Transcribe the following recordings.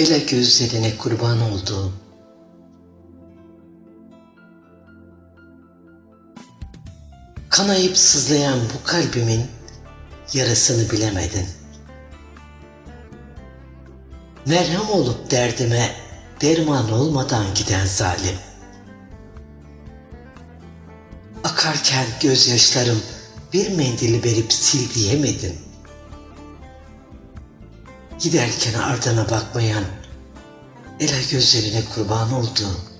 Ele gözlerine kurban olduğum Kanayıp sızlayan bu kalbimin yarasını bilemedin. Merhem olup derdime derman olmadan giden zalim. Akarken gözyaşlarım bir mendili verip sil diyemedin. Giderken ardına bakmayan ele gözlerine kurban olduğum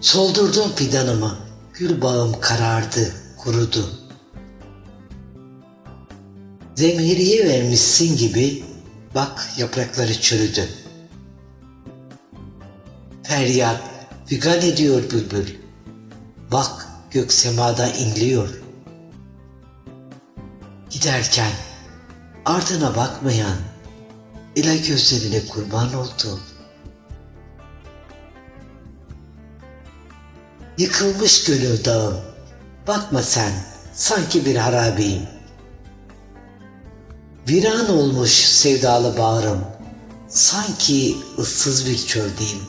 Soldurdum fidanımı, gül bağım karardı, kurudu. Zemheriye vermişsin gibi, bak yaprakları çürüdü. Feryat, figan ediyor bülbül. Bak gök semada inliyor. Giderken ardına bakmayan, ila gözlerine kurban olduğum Yıkılmış gönül dağım. Bakma sen, sanki bir harabeyim. Viran olmuş sevdalı bağrım. Sanki ıssız bir çöldeyim.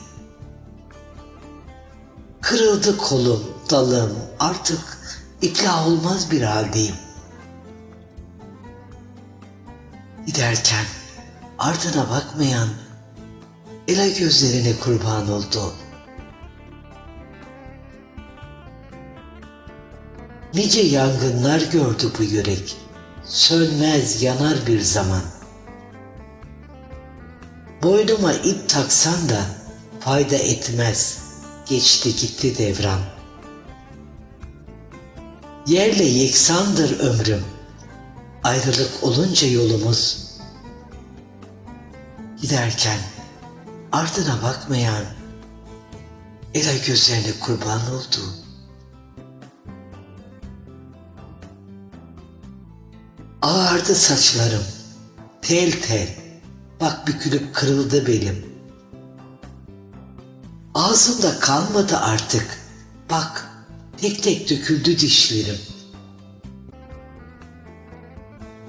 Kırıldı kolum, dalım, artık ikna olmaz bir haldeyim. Giderken ardına bakmayan, ela gözlerine kurban oldu. Nice yangınlar gördü bu yürek. Sönmez yanar bir zaman. Boynuma ip taksan da fayda etmez. Geçti gitti devran. Yerle yeksandır ömrüm. Ayrılık olunca yolumuz. Giderken ardına bakmayan ela gözlerine kurban oldu. Ağardı saçlarım. Tel tel. Bak bükülüp kırıldı belim. Ağzımda kalmadı artık. Bak tek tek döküldü dişlerim.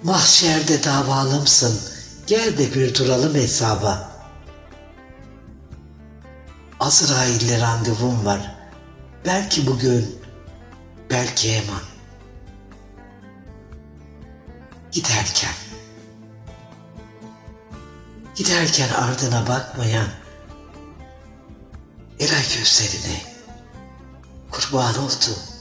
Mahşerde davalımsın. Gel de bir duralım hesaba. Azrail'le randevum var. Belki bugün, belki hemen. Giderken, giderken ardına bakmayan Ela gözlerine kurban oldu.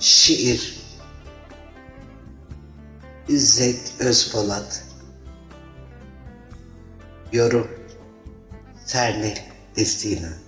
Şiir. İzzet Özpolat Yorum. Sernil Destina